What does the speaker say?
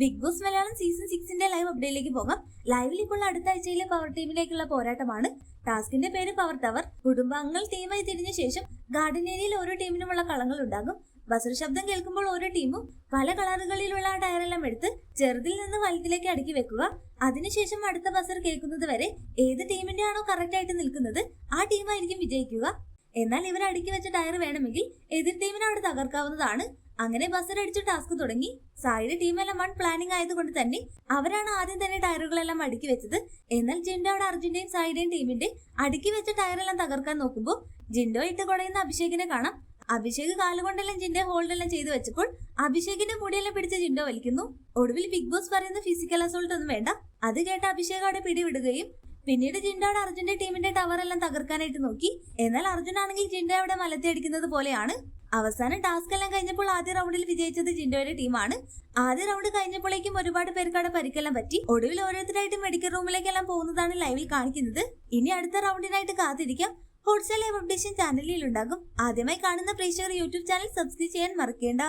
Big Boss Malayalam season സിക്സിന്റെ live അപ്ഡേറ്റിലേക്ക് പോകാം. ലൈവിൽ ഇപ്പോൾ അടുത്ത ആഴ്ചയിലെ പവർ ടീമിലേക്കുള്ള പോരാട്ടമാണ്. ടാസ്കിന്റെ പേര് പവർ ടവർ കുടുംബാംഗങ്ങൾ ടീമായി തിരിഞ്ഞ ശേഷം ഗാർഡൻ ഏരിയയിൽ ഓരോ ടീമിനുമുള്ള കളങ്ങൾ ഉണ്ടാകും. ബസർ ശബ്ദം കേൾക്കുമ്പോൾ ഓരോ ടീമും പല കളറുകളിലുള്ള ടയറെല്ലാം എടുത്ത് ചെറുതിൽ നിന്ന് വലുതിലേക്ക് അടുക്കി വെക്കുക. അതിനുശേഷം അടുത്ത ബസർ കേൾക്കുന്നത് വരെ ഏത് ടീമിന്റെ ആണോ കറക്റ്റ് ആയിട്ട് നിൽക്കുന്നത് ആ ടീമായിരിക്കും വിജയിക്കുക. എന്നാൽ ഇവർ അടുക്കി വെച്ച ടയർ വേണമെങ്കിൽ എതിർ ടീമിനെ അവിടെ തകർക്കാവുന്നതാണ്. അങ്ങനെ ബസർ അടിച്ച് ടാസ്ക് തുടങ്ങി. സായിയുടെ ടീമെല്ലാം വൺ പ്ലാനിങ് ആയതുകൊണ്ട് തന്നെ അവരാണ് ആദ്യം തന്നെ ടയറുകളെല്ലാം അടുക്കി വെച്ചത്. എന്നാൽ ജിൻഡോയുടെ അർജുന്റെയും സായിയുടെയും ടീമിന്റെ അടുക്കി വെച്ച ടയറെല്ലാം തകർക്കാൻ നോക്കുമ്പോൾ ജിൻഡോ ഇട്ട് കുടയുന്ന അഭിഷേകിനെ കാണാം. അഭിഷേക് കാലുകൊണ്ടെല്ലാം ജിൻഡോ ഹോൾഡെല്ലാം ചെയ്തു വെച്ചപ്പോൾ അഭിഷേകിന്റെ മുടിയെല്ലാം പിടിച്ച ജിൻഡോ വലിക്കുന്നു. ഒടുവിൽ ബിഗ് ബോസ് പറയുന്ന ഫിസിക്കൽ അസോൾട്ട് ഒന്നും വേണ്ട. അത് കേട്ട അഭിഷേക് അവിടെ പിടിവിടുകയും പിന്നീട് ജിൻഡോയുടെ അർജുന്റെ ടീമിന്റെ ടവർ എല്ലാം തകർക്കാനായിട്ട് നോക്കി. എന്നാൽ അർജുൻ ആണെങ്കിൽ ജിൻഡോ അവിടെ മലത്തെ അടിക്കുന്നത് പോലെയാണ്. അവസാനം ടാസ്ക് എല്ലാം കഴിഞ്ഞപ്പോൾ ആദ്യ റൗണ്ടിൽ വിജയിച്ചത് ജിൻഡോയുടെ ടീമാണ് ആദ്യ റൗണ്ട് കഴിഞ്ഞപ്പോഴേക്കും ഒരുപാട് പേർക്ക് അവിടെ പരിക്കെല്ലാം പറ്റി. ഒടുവിൽ ഓരോരുത്തരായിട്ട് മെഡിക്കൽ റൂമിലേക്കെല്ലാം പോകുന്നതാണ് ലൈവിൽ കാണിക്കുന്നത്. ഇനി അടുത്ത റൗണ്ടിനായിട്ട് കാത്തിരിക്കാം. ഹോട്ട്സ്റ്റാർ ലൈവ് അപ്ഡേഷൻ ചാനലിൽ ഉണ്ടാകും. ആദ്യമായി കാണുന്ന പ്രേക്ഷകർ യൂട്യൂബ് ചാനൽ സബ്സ്ക്രൈബ് ചെയ്യാൻ മറക്കേണ്ട.